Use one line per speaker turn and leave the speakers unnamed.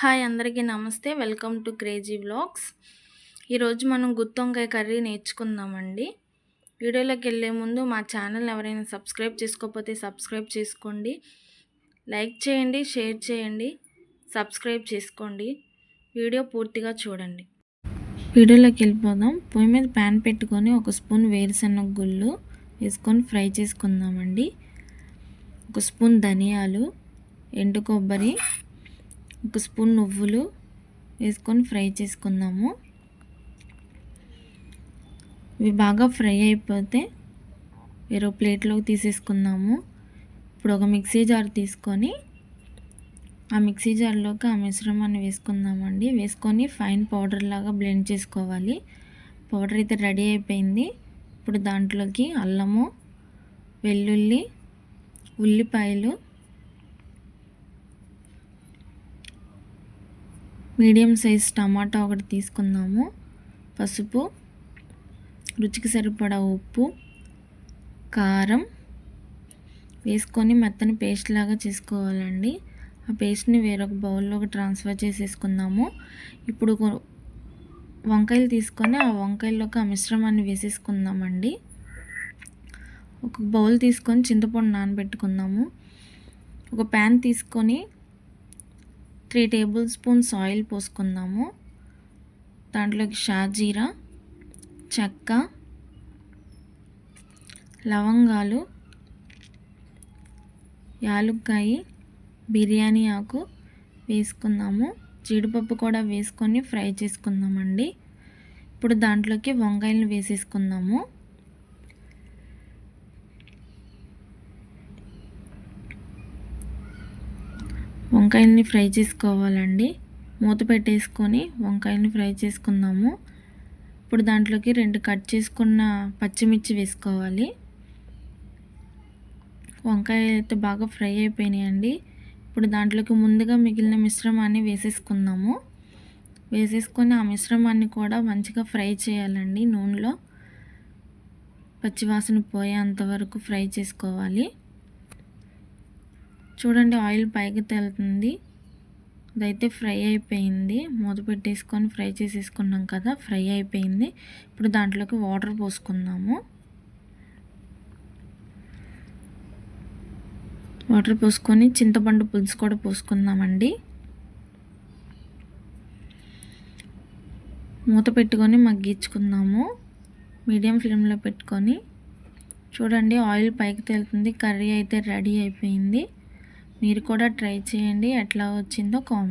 Hi అందరికీ నమస్తే. Welcome to crazy vlogs. ఈరోజు మనం గుత్తొంకాయ కర్రీ నేర్చుకుందామండి. వీడియోలోకి వెళ్ళే ముందు మా ఛానల్ ఎవరైనా సబ్స్క్రైబ్ చేసుకోకపోతే సబ్స్క్రైబ్ చేసుకోండి. లైక్ చేయండి షేర్ చేయండి సబ్స్క్రైబ్ చేసుకోండి. వీడియో పూర్తిగా చూడండి. వీడియోలోకి వెళ్ళిపోదాం. పొయ్యి మీద ప్యాన్ పెట్టుకొని ఒక స్పూన్ వేరుశనగ గుళ్ళు వేసుకొని ఫ్రై చేసుకుందామండి. ఒక స్పూన్ ధనియాలు ఎండు కొబ్బరి ఒక స్పూన్ నువ్వులు వేసుకొని ఫ్రై చేసుకుందాము. ఇవి బాగా ఫ్రై అయిపోతే వేరే ప్లేట్లోకి తీసేసుకుందాము. ఇప్పుడు ఒక మిక్సీ జార్ తీసుకొని ఆ మిక్సీ జార్లోకి ఆ మిశ్రమాన్ని వేసుకుందామండి. వేసుకొని ఫైన్ పౌడర్ లాగా బ్లెండ్ చేసుకోవాలి. పౌడర్ అయితే రెడీ అయిపోయింది. ఇప్పుడు దాంట్లోకి అల్లము వెల్లుల్లి ఉల్లిపాయలు మీడియం సైజ్ టమాటా ఒకటి తీసుకుందాము. పసుపు రుచికి సరిపడా ఉప్పు కారం వేసుకొని మెత్తని పేస్ట్ లాగా చేసుకోవాలండి. ఆ పేస్ట్ని వేరొక బౌల్లోకి ట్రాన్స్ఫర్ చేసేసుకుందాము. ఇప్పుడు వంకాయలు తీసుకొని ఆ వంకాయల్లోకి ఆ మిశ్రమాన్ని వేసేసుకుందామండి. ఒక బౌల్ తీసుకొని చింతపండు నానబెట్టుకుందాము. ఒక ప్యాన్ తీసుకొని త్రీ టేబుల్ స్పూన్స్ ఆయిల్ పోసుకుందాము. దాంట్లోకి షాజీరా చెక్క లవంగాలు యాలుక్కాయి బిర్యానీ ఆకు వేసుకుందాము. జీడిపప్పు కూడా వేసుకొని ఫ్రై చేసుకుందామండి. ఇప్పుడు దాంట్లోకి వంకాయలను వేసేసుకుందాము. వంకాయల్ని ఫ్రై చేసుకోవాలండి. మూత పెట్టేసుకొని వంకాయల్ని ఫ్రై చేసుకుందాము. ఇప్పుడు దాంట్లోకి రెండు కట్ చేసుకున్న పచ్చిమిర్చి వేసుకోవాలి. వంకాయ అయితే బాగా ఫ్రై అయిపోయినాయండి. ఇప్పుడు దాంట్లోకి ముందుగా మిగిలిన మిశ్రమాన్ని వేసేసుకుందాము. వేసేసుకొని ఆ మిశ్రమాన్ని కూడా మంచిగా ఫ్రై చేయాలండి నూనెలో. పచ్చివాసన పోయేంత వరకు ఫ్రై చేసుకోవాలి. చూడండి ఆయిల్ పైకి తేలుతుంది. అదైతే ఫ్రై అయిపోయింది. మూత పెట్టేసుకొని ఫ్రై చేసేసుకున్నాం కదా ఫ్రై అయిపోయింది. ఇప్పుడు దాంట్లోకి వాటర్ పోసుకుందాము. వాటర్ పోసుకొని చింతపండు పులుసు కూడా పోసుకుందామండి. మూత పెట్టుకొని మగ్గించుకుందాము. మీడియం ఫ్లేమ్లో పెట్టుకొని. చూడండి ఆయిల్ పైకి తేలుతుంది. కర్రీ అయితే రెడీ అయిపోయింది. మీరు కూడా ట్రై చేయండి. ఎట్లా వచ్చిందో కామెంట్